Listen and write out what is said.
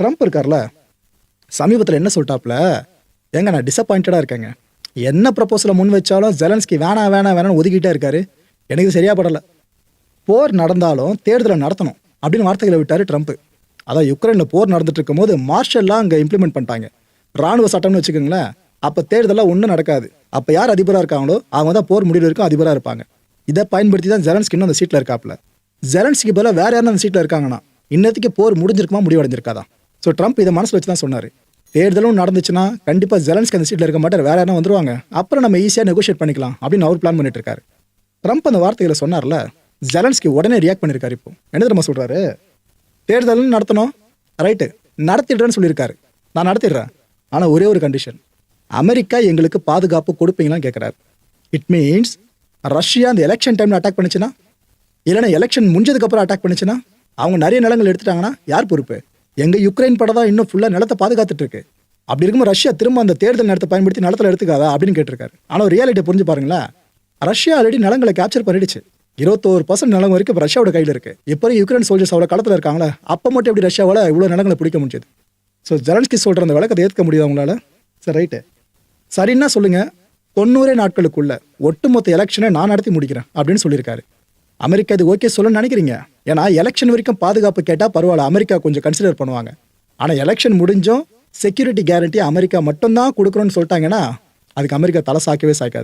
Trump இருக்கார்ல சமீபத்தில் என்ன சொல்லிட்டாப்ல ஏங்க நான் டிசப்பாயிண்டடாக இருக்கேங்க. என்ன ப்ரப்போசலை முன் வச்சாலும் ஜெலன்ஸ்கி வேணாம் வேணாம் வேணாம்னு ஒதுக்கிட்டே இருக்காரு. எனக்கு சரியா படலை. போர் நடந்தாலும் தேர்தலை நடத்தணும் அப்படின்னு வார்த்தைகளை விட்டார் ட்ரம்ப். அதான் யுக்ரைனில் போர் நடந்துட்டு இருக்கும்போது மார்ஷல்லாம் அங்கே இம்ப்ளிமெண்ட் பண்ணிட்டாங்க. ராணுவ சட்டம்னு வச்சுக்கோங்களேன் அப்போ தேர்தலாக ஒன்றும் நடக்காது. அப்போ யார் அதிபராக இருக்காங்களோ அவங்க தான் போர் முடிவு வரைக்கும் அதிபராக இருப்பாங்க. இதை பயன்படுத்தி தான் ஜெலன்ஸ்கி இன்னும் அந்த சீட்டில் இருக்காப்ல ஜெலன்ஸ்கி பதிலாக வேற யாரும் அந்த சீட்டில் இருக்காங்கன்னா இன்னத்துக்கு போர் முடிஞ்சிருக்குமா முடிவடைஞ்சிருக்காதான் ஸோ ட்ரம்ப் இதை மனசில் வச்சு தான் சொன்னார். தேர்தலும் நடந்துச்சுன்னா கண்டிப்பாக ஜெலன்ஸ்க்கு அந்த சீட்டில் இருக்க மாட்டார். வேற யாரும் வந்துருவாங்க. அப்புறம் நம்ம ஈஸியாக நெகோஷியேட் பண்ணிக்கலாம் அப்படின்னு அவர் பிளான் பண்ணிட்டு இருக்காரு ட்ரம்ப் அந்த வார்த்தைகளை சொன்னார்ல ஜெலன்ஸ்கி உடனே ரியாக்ட் பண்ணியிருக்காரு இப்போ. என்ன தெரியுமா சொல்றாரு? தேர்தல் நடத்தணும். ரைட்டு நடத்திடுறேன்னு சொல்லியிருக்காரு. நான் நடத்திடுறேன். ஆனால் ஒரே ஒரு கண்டிஷன் அமெரிக்கா எங்களுக்கு பாதுகாப்பு கொடுப்பீங்களான்னு கேட்குறாரு இட் மீன்ஸ் ரஷ்யா அந்த எலெக்ஷன் டைமில் அட்டாக் பண்ணுச்சுன்னா இல்லைன்னா எலெக்ஷன் முடிஞ்சதுக்கப்புறம் அட்டாக் பண்ணுச்சுன்னா அவங்க நிறைய நிலங்கள் எடுத்துட்டாங்கன்னா யார் பொறுப்பு? எங்கள் யுக்ரைன் படம் தான் இன்னும் ஃபுல்லாக நிலத்தை பாதுகாத்துட்டு இருக்கு. அப்படி இருக்கும்போது ரஷ்யா திரும்ப அந்த தேர்தல் நேரத்தை பயன்படுத்தி நிலத்தில் எடுத்துக்காதா அப்படின்னு கேட்டிருக்காரு. ஆனால் ரியாலிட்டியை புரிஞ்சு பாருங்களேன். ரஷ்யா ஆல்ரெடி நிலங்களை கேப்சர் பண்ணிடுச்சு. இருபத்தோரு பர்சன்ட் நிலம் வரைக்கும் இப்போ ரஷ்யாவோட கையில் இருக்கு. இப்போ யுக்ரைன் சோல்ஜர்ஸ் அவ்வளோ களத்தில் இருக்காங்களா? அப்போ மட்டும் எப்படி ரஷ்யாவால் இவ்வளோ நிலங்களை பிடிக்க முடிஞ்சது? ஸோ ஜெலன்ஸ்கி சொல்கிற அந்த விளக்கத்தை ஏற்க முடியுது அவங்களால சரி ரைட்டு சரின்னா சொல்லுங்க தொண்ணூறே நாட்களுக்குள்ள ஒட்டுமொத்த எலெக்ஷனை நான் நடத்தி முடிக்கிறேன் அப்படின்னு சொல்லியிருக்காரு. அமெரிக்கா இது ஓகே சொல்லணும்னு நினைக்கிறீங்க? ஏன்னா எலெக்ஷன் வரைக்கும் பாதுகாப்பு கேட்டால் பரவாயில்ல அமெரிக்கா கொஞ்சம் கன்சிடர் பண்ணுவாங்க. ஆனால் எலெக்ஷன் முடிஞ்சும் செக்யூரிட்டி கேரண்டி அமெரிக்கா மட்டும்தான் கொடுக்குறோன்னு சொல்லிட்டாங்கன்னா அதுக்கு அமெரிக்கா தலை சாக்கவே சாய்க்காது